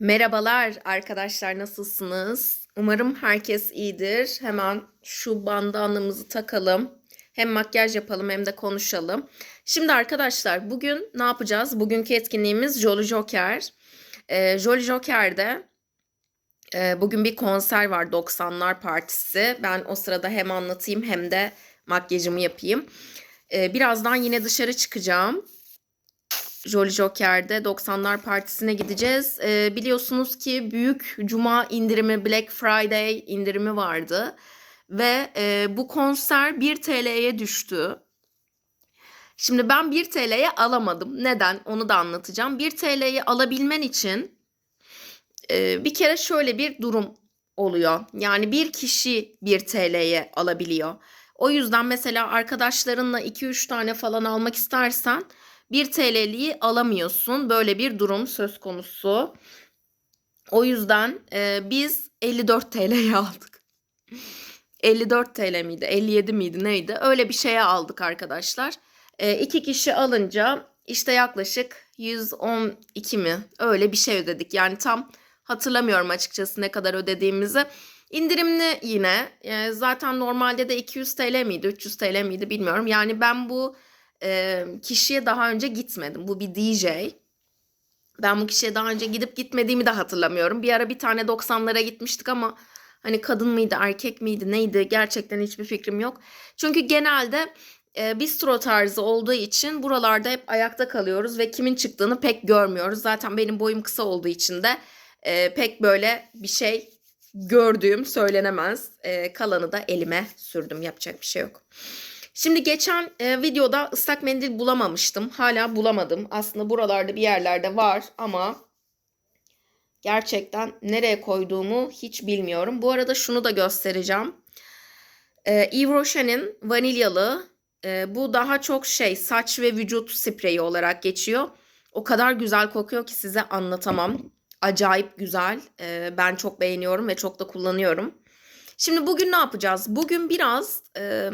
Merhabalar arkadaşlar nasılsınız? Umarım herkes iyidir. Hemen şu bandanamızı takalım. Hem makyaj yapalım hem de konuşalım. Şimdi arkadaşlar bugün ne yapacağız? Bugünkü etkinliğimiz Jolly Joker. Ee, Jolly Joker'de e, bugün bir konser var 90'lar partisi. Ben o sırada hem anlatayım hem de makyajımı yapayım. Ee, birazdan yine dışarı çıkacağım. Jolly Joker'de 90'lar partisine gideceğiz. Ee, biliyorsunuz ki büyük cuma indirimi Black Friday indirimi vardı. Ve e, bu konser 1 TL'ye düştü. Şimdi ben 1 TL'ye alamadım. Neden? Onu da anlatacağım. 1 TL'yi alabilmen için e, bir kere şöyle bir durum oluyor. Yani bir kişi 1 TL'ye alabiliyor. O yüzden mesela arkadaşlarınla 2-3 tane falan almak istersen 1 TL'liği alamıyorsun. Böyle bir durum söz konusu. O yüzden e, biz 54 TL'ye aldık. 54 TL miydi? 57 miydi? Neydi? Öyle bir şeye aldık arkadaşlar. E, iki kişi alınca işte yaklaşık 112 mi? Öyle bir şey ödedik. Yani tam hatırlamıyorum açıkçası ne kadar ödediğimizi. İndirimli yine. E, zaten normalde de 200 TL miydi? 300 TL miydi bilmiyorum. Yani ben bu e, kişiye daha önce gitmedim. Bu bir DJ. Ben bu kişiye daha önce gidip gitmediğimi de hatırlamıyorum. Bir ara bir tane 90'lara gitmiştik ama hani kadın mıydı, erkek miydi, neydi gerçekten hiçbir fikrim yok. Çünkü genelde e, bistro tarzı olduğu için buralarda hep ayakta kalıyoruz ve kimin çıktığını pek görmüyoruz. Zaten benim boyum kısa olduğu için de e, pek böyle bir şey gördüğüm söylenemez. E, kalanı da elime sürdüm. Yapacak bir şey yok. Şimdi geçen e, videoda ıslak mendil bulamamıştım. Hala bulamadım. Aslında buralarda bir yerlerde var ama gerçekten nereye koyduğumu hiç bilmiyorum. Bu arada şunu da göstereceğim. E, Yves Rocher'in vanilyalı. E, bu daha çok şey saç ve vücut spreyi olarak geçiyor. O kadar güzel kokuyor ki size anlatamam. Acayip güzel. E, ben çok beğeniyorum ve çok da kullanıyorum. Şimdi bugün ne yapacağız? Bugün biraz... E,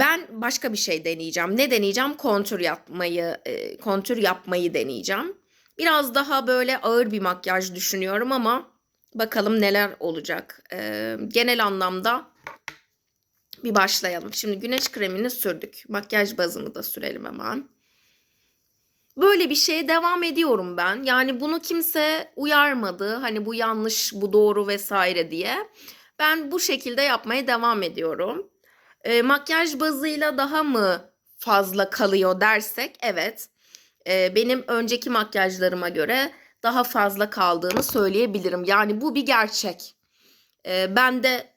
ben başka bir şey deneyeceğim. Ne deneyeceğim? Kontür yapmayı, e, kontür yapmayı deneyeceğim. Biraz daha böyle ağır bir makyaj düşünüyorum ama bakalım neler olacak. E, genel anlamda bir başlayalım. Şimdi güneş kremini sürdük. Makyaj bazını da sürelim hemen. Böyle bir şeye devam ediyorum ben. Yani bunu kimse uyarmadı. Hani bu yanlış, bu doğru vesaire diye. Ben bu şekilde yapmaya devam ediyorum. E, makyaj bazıyla daha mı fazla kalıyor dersek evet. E, benim önceki makyajlarıma göre daha fazla kaldığını söyleyebilirim. Yani bu bir gerçek. E, ben de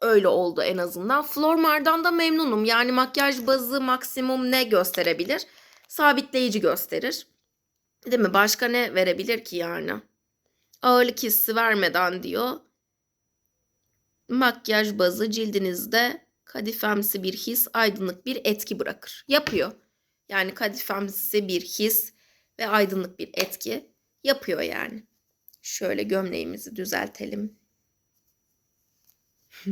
öyle oldu en azından. Flormar'dan da memnunum. Yani makyaj bazı maksimum ne gösterebilir? Sabitleyici gösterir. Değil mi? Başka ne verebilir ki yani? Ağırlık hissi vermeden diyor. Makyaj bazı cildinizde kadifemsi bir his, aydınlık bir etki bırakır. Yapıyor. Yani kadifemsi bir his ve aydınlık bir etki yapıyor yani. Şöyle gömleğimizi düzeltelim.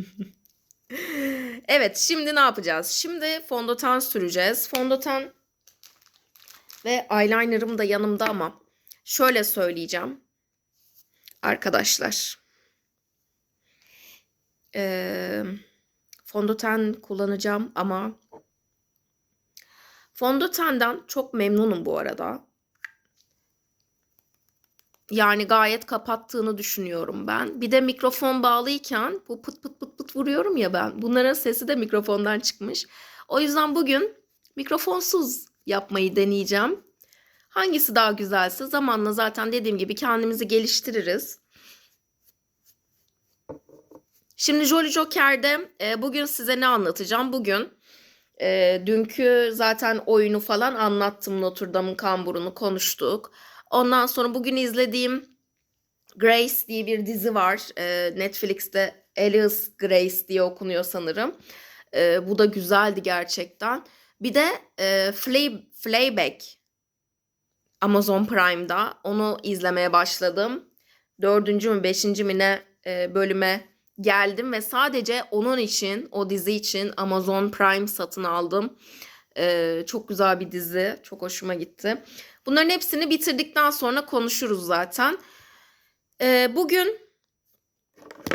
evet, şimdi ne yapacağız? Şimdi fondöten süreceğiz. Fondöten ve eyelinerım da yanımda ama şöyle söyleyeceğim. Arkadaşlar. Eee fondöten kullanacağım ama fondötenden çok memnunum bu arada. Yani gayet kapattığını düşünüyorum ben. Bir de mikrofon bağlıyken bu pıt pıt pıt pıt vuruyorum ya ben. Bunların sesi de mikrofondan çıkmış. O yüzden bugün mikrofonsuz yapmayı deneyeceğim. Hangisi daha güzelse zamanla zaten dediğim gibi kendimizi geliştiririz. Şimdi Jolly Joker'de e, bugün size ne anlatacağım? Bugün e, dünkü zaten oyunu falan anlattım. Notre Dame'ın kamburunu konuştuk. Ondan sonra bugün izlediğim Grace diye bir dizi var. E, Netflix'te Alice Grace diye okunuyor sanırım. E, bu da güzeldi gerçekten. Bir de e, Flay, Flayback Amazon Prime'da onu izlemeye başladım. Dördüncü mü beşinci mi ne e, bölüme geldim ve sadece onun için o dizi için Amazon Prime satın aldım. Ee, çok güzel bir dizi. Çok hoşuma gitti. Bunların hepsini bitirdikten sonra konuşuruz zaten. Ee, bugün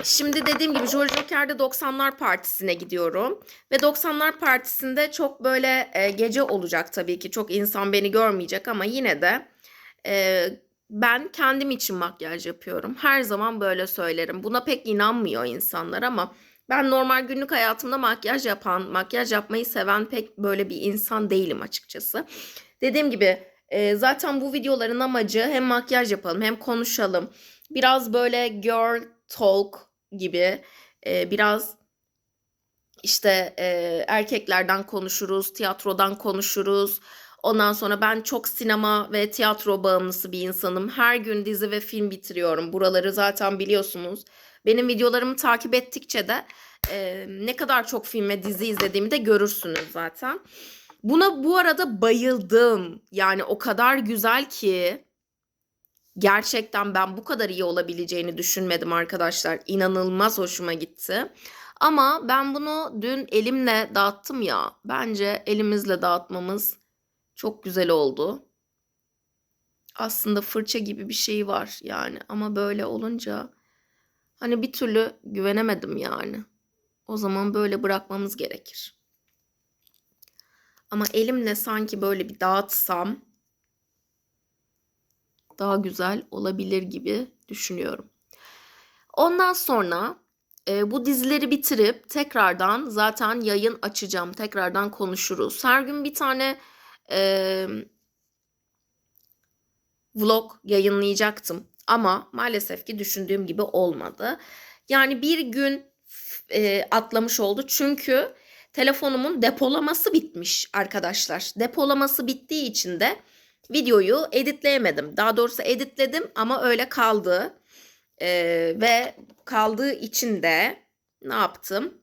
şimdi dediğim gibi George Joker'de 90'lar Partisi'ne gidiyorum. Ve 90'lar Partisi'nde çok böyle e, gece olacak tabii ki. Çok insan beni görmeyecek ama yine de e, ben kendim için makyaj yapıyorum. Her zaman böyle söylerim. Buna pek inanmıyor insanlar ama ben normal günlük hayatımda makyaj yapan, makyaj yapmayı seven pek böyle bir insan değilim açıkçası. Dediğim gibi e, zaten bu videoların amacı hem makyaj yapalım hem konuşalım. Biraz böyle girl talk gibi e, biraz işte e, erkeklerden konuşuruz, tiyatrodan konuşuruz. Ondan sonra ben çok sinema ve tiyatro bağımlısı bir insanım. Her gün dizi ve film bitiriyorum. Buraları zaten biliyorsunuz. Benim videolarımı takip ettikçe de e, ne kadar çok film ve dizi izlediğimi de görürsünüz zaten. Buna bu arada bayıldım. Yani o kadar güzel ki gerçekten ben bu kadar iyi olabileceğini düşünmedim arkadaşlar. İnanılmaz hoşuma gitti. Ama ben bunu dün elimle dağıttım ya. Bence elimizle dağıtmamız çok güzel oldu. Aslında fırça gibi bir şey var yani ama böyle olunca hani bir türlü güvenemedim yani. O zaman böyle bırakmamız gerekir. Ama elimle sanki böyle bir dağıtsam daha güzel olabilir gibi düşünüyorum. Ondan sonra e, bu dizileri bitirip tekrardan zaten yayın açacağım. Tekrardan konuşuruz. Her gün bir tane e, vlog yayınlayacaktım. Ama maalesef ki düşündüğüm gibi olmadı. Yani bir gün e, atlamış oldu. Çünkü telefonumun depolaması bitmiş arkadaşlar. Depolaması bittiği için de videoyu editleyemedim. Daha doğrusu editledim ama öyle kaldı. E, ve kaldığı için de ne yaptım?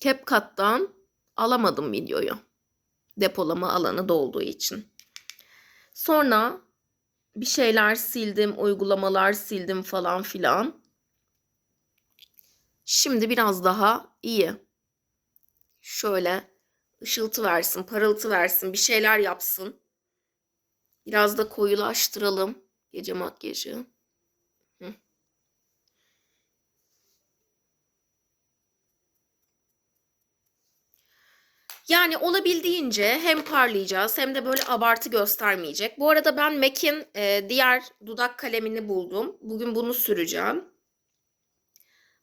CapCut'tan alamadım videoyu. Depolama alanı dolduğu için. Sonra bir şeyler sildim, uygulamalar sildim falan filan. Şimdi biraz daha iyi. Şöyle ışıltı versin, parıltı versin, bir şeyler yapsın. Biraz da koyulaştıralım gece makyajı. Yani olabildiğince hem parlayacağız hem de böyle abartı göstermeyecek. Bu arada ben MAC'in e, diğer dudak kalemini buldum. Bugün bunu süreceğim.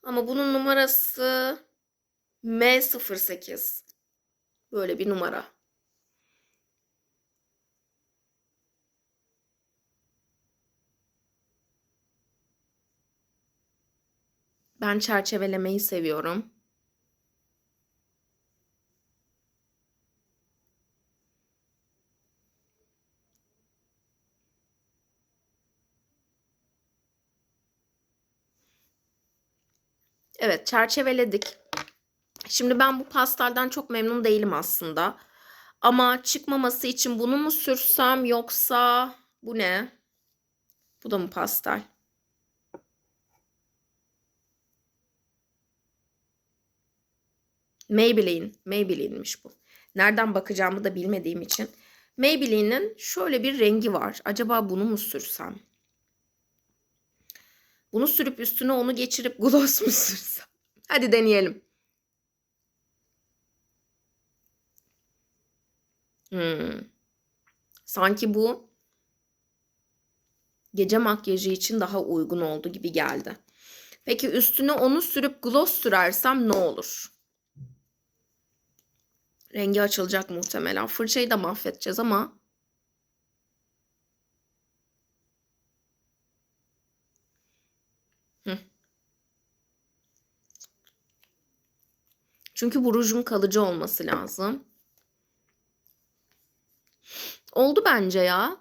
Ama bunun numarası M08. Böyle bir numara. Ben çerçevelemeyi seviyorum. Evet çerçeveledik. Şimdi ben bu pastelden çok memnun değilim aslında. Ama çıkmaması için bunu mu sürsem yoksa bu ne? Bu da mı pastel? Maybelline. Maybelline'miş bu. Nereden bakacağımı da bilmediğim için. Maybelline'in şöyle bir rengi var. Acaba bunu mu sürsem? Bunu sürüp üstüne onu geçirip gloss mu sürsem? Hadi deneyelim. Hmm. Sanki bu gece makyajı için daha uygun oldu gibi geldi. Peki üstüne onu sürüp gloss sürersem ne olur? Rengi açılacak muhtemelen. Fırçayı da mahvedeceğiz ama Çünkü bu rujun kalıcı olması lazım. Oldu bence ya.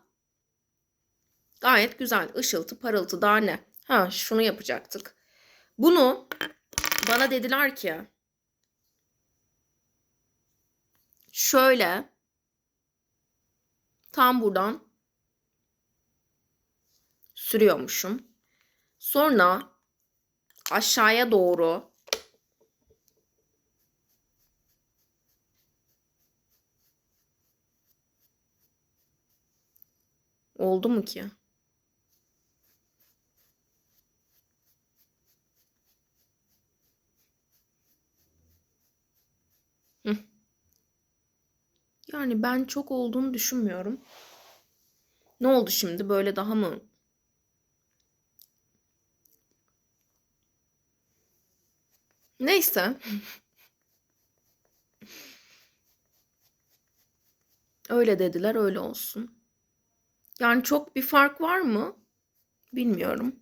Gayet güzel. Işıltı, parıltı daha ne? Ha şunu yapacaktık. Bunu bana dediler ki şöyle tam buradan sürüyormuşum. Sonra aşağıya doğru Oldu mu ki? Yani ben çok olduğunu düşünmüyorum. Ne oldu şimdi? Böyle daha mı? Neyse. Öyle dediler, öyle olsun. Yani çok bir fark var mı? Bilmiyorum.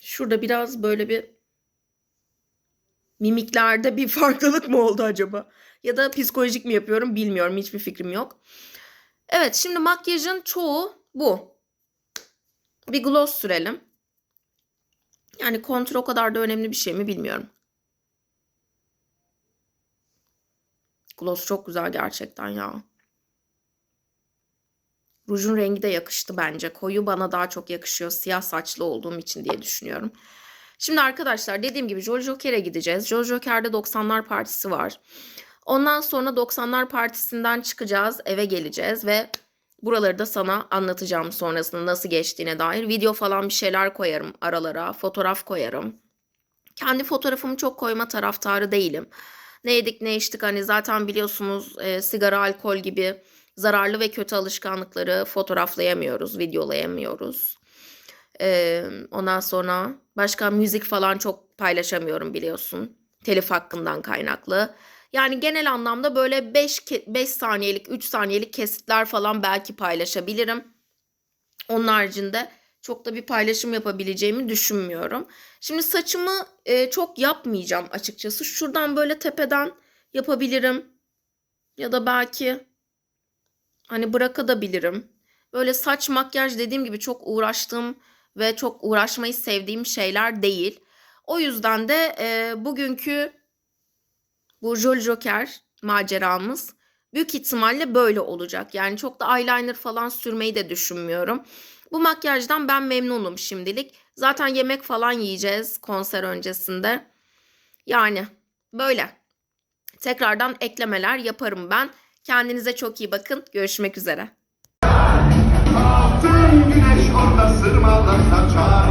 Şurada biraz böyle bir mimiklerde bir farklılık mı oldu acaba? Ya da psikolojik mi yapıyorum bilmiyorum. Hiçbir fikrim yok. Evet şimdi makyajın çoğu bu. Bir gloss sürelim. Yani kontür o kadar da önemli bir şey mi bilmiyorum. Gloss çok güzel gerçekten ya. Rujun rengi de yakıştı bence. Koyu bana daha çok yakışıyor. Siyah saçlı olduğum için diye düşünüyorum. Şimdi arkadaşlar dediğim gibi Jolly Joker'e gideceğiz. Jolly Joker'de 90'lar partisi var. Ondan sonra 90'lar partisinden çıkacağız. Eve geleceğiz ve buraları da sana anlatacağım sonrasında nasıl geçtiğine dair. Video falan bir şeyler koyarım aralara. Fotoğraf koyarım. Kendi fotoğrafımı çok koyma taraftarı değilim. Ne yedik ne içtik hani zaten biliyorsunuz e, sigara, alkol gibi zararlı ve kötü alışkanlıkları fotoğraflayamıyoruz, videolayamıyoruz. E, ondan sonra başka müzik falan çok paylaşamıyorum biliyorsun. Telif hakkından kaynaklı. Yani genel anlamda böyle 5 5 saniyelik, 3 saniyelik kesitler falan belki paylaşabilirim. Onun haricinde çok da bir paylaşım yapabileceğimi düşünmüyorum. Şimdi saçımı e, çok yapmayacağım açıkçası. Şuradan böyle tepeden yapabilirim. Ya da belki hani bırakabilirim. Böyle saç makyaj dediğim gibi çok uğraştığım ve çok uğraşmayı sevdiğim şeyler değil. O yüzden de e, bugünkü bu Jolly Joker maceramız büyük ihtimalle böyle olacak. Yani çok da eyeliner falan sürmeyi de düşünmüyorum. Bu makyajdan ben memnunum şimdilik. Zaten yemek falan yiyeceğiz konser öncesinde. Yani böyle. Tekrardan eklemeler yaparım ben. Kendinize çok iyi bakın. Görüşmek üzere. Altın güneş onda sırmadan saçar.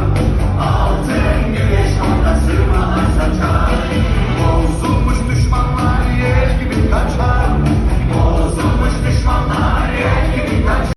Altın güneş onda sırmadan saçar.